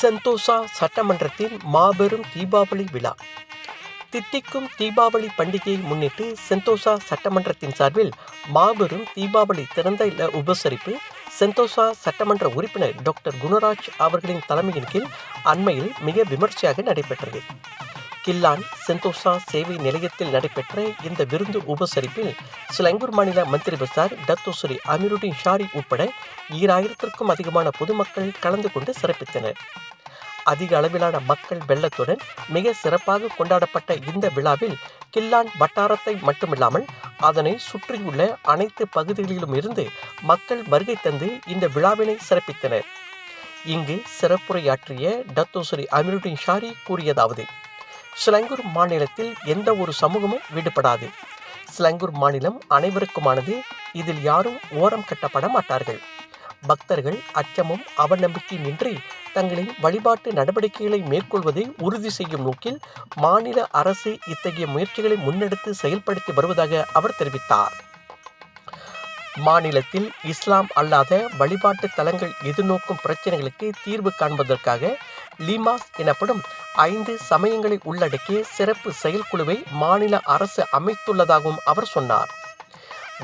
Sentosa சட்டமன்றத்தின் மாபெரும் தீபாவளி விழா. தித்திக்கும் தீபாவளி பண்டிகையை முன்னிட்டு செந்தோசா சட்டமன்றத்தின் சார்பில் மாபெரும் தீபாவளி திறந்த இல்ல உபசரிப்பு செந்தோசா சட்டமன்ற உறுப்பினர் டாக்டர் குணராஜ் அவர்களின் தலைமையின் கீழ் அண்மையில் மிக விமர்சையாக நடைபெற்றது. கில்லான் செந்தோசா சேவை நிலையத்தில் நடைபெற்ற இந்த விருந்து உபசரிப்பில் சிலங்கூர் மாநில மந்திரி பசார் டத்தோசுரி அமீருddin ஷாரி உட்பட ஈராயிரத்திற்கும் அதிகமான பொதுமக்கள் கலந்து கொண்டு சிறப்பித்தனர். அதிக அளவிலான மக்கள் வெள்ளத்துடன் மிக சிறப்பாக கொண்டாடப்பட்ட இந்த விழாவில் கில்லான் வட்டாரத்தை மட்டுமில்லாமல் அதனை சுற்றியுள்ள அனைத்து பகுதிகளிலும் இருந்து மக்கள் வருகை தந்து இந்த விழாவினை சிறப்பித்தனர். இங்கு சிறப்புரையாற்றிய டத்தோசுரி அமிருடின் ஷாரி கூறியதாவது சிலங்கூர் மாநிலத்தில் எந்த ஒரு சமூகமும் விடுபடாது. சிலங்கூர் மாநிலம் அனைவருக்குமானது இதில் யாரும் ஓரம் கட்டப்பட மாட்டார்கள். பக்தர்கள் அச்சமும் அவநம்பிக்கையின்றி தங்களின் வழிபாட்டு நடவடிக்கைகளை மேற்கொள்வதை உறுதி செய்யும் நோக்கில் மாநில அரசு இத்தகைய முயற்சிகளை முன்னெடுத்து செயல்படுத்தி வருவதாக அவர் தெரிவித்தார். மாநிலத்தில் இஸ்லாம் அல்லாத வழிபாட்டு தலங்கள் எதிர்நோக்கும் பிரச்சனைகளுக்கு தீர்வு காண்பதற்காக லீமாஸ் எனப்படும் ஐந்து சமயங்களை உள்ளடக்கிய சிறப்பு செயற்குழுவை மாநில அரசு அமைத்துள்ளதாகவும் அவர் சொன்னார்.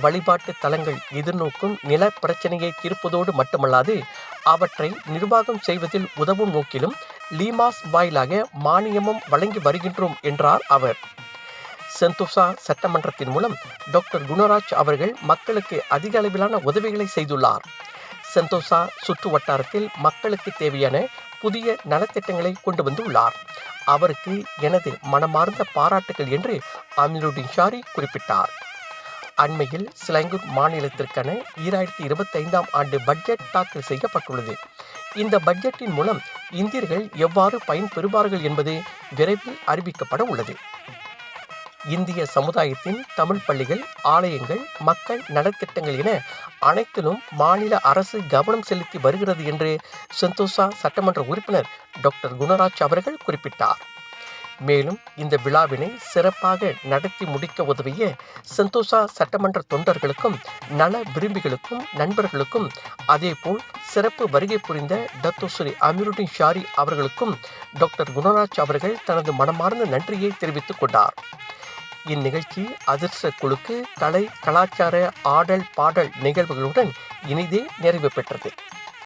வழிபாட்டு தலங்கள் எதிர்நோக்கும் நில பிரச்சனையை தீர்ப்பதோடு மட்டுமல்லாது அவற்றை நிர்வாகம் செய்வதில் உதவும் நோக்கிலும் லீமாஸ் வாயிலாக மானியமும் வழங்கி வருகின்றோம் என்றார் அவர். செந்தோசா சட்டமன்றத்தின் மூலம் டாக்டர் குணராஜ் அவர்கள் மக்களுக்கு அதிக அளவிலான உதவிகளை செய்துள்ளார். செந்தோசா சுற்று வட்டாரத்தில் மக்களுக்கு தேவையான புதிய நலத்திட்டங்களை கொண்டு வந்துள்ளார். அவருக்கு எனது மனமார்ந்த பாராட்டுகள் என்று அமீருddin ஷாரி குறிப்பிட்டார். அண்மையில் சிலங்கூர் மாநிலத்திற்கான ஈராயிரத்தி இருபத்தைந்தாம் ஆண்டு பட்ஜெட் தாக்கல் செய்யப்பட்டுள்ளது. இந்த பட்ஜெட்டின் மூலம் இந்தியர்கள் எவ்வாறு பயன்பெறுவார்கள் என்பது விரைவில் அறிவிக்கப்பட உள்ளது. இந்திய சமுதாயத்தின் தமிழ் பள்ளிகள் ஆலயங்கள் மக்கள் நலத்திட்டங்கள் என அனைத்திலும் மாநில அரசு கவனம் செலுத்தி வருகிறது என்று செந்தோசா சட்டமன்ற உறுப்பினர் டாக்டர் குணராஜ் அவர்கள் குறிப்பிட்டார். மேலும் இந்த விழாவினை சிறப்பாக நடத்தி முடிக்க உதவிய செந்தோசா சட்டமன்ற தொண்டர்களுக்கும் நல விரும்பிகளுக்கும் நண்பர்களுக்கும் அதேபோல் சிறப்பு வருகை புரிந்த டத்தோஸ்ரீ அமீருddin ஷாரி அவர்களுக்கும் டாக்டர் குணராஜ் அவர்கள் தனது மனமார்ந்த நன்றியை தெரிவித்துக் கொண்டார். இந்நிகழ்ச்சி அதிர்ஷ்ட குழுக்கு கலை கலாச்சார ஆடல் பாடல் நிகழ்வுகளுடன் இனிதே நிறைவு பெற்றது.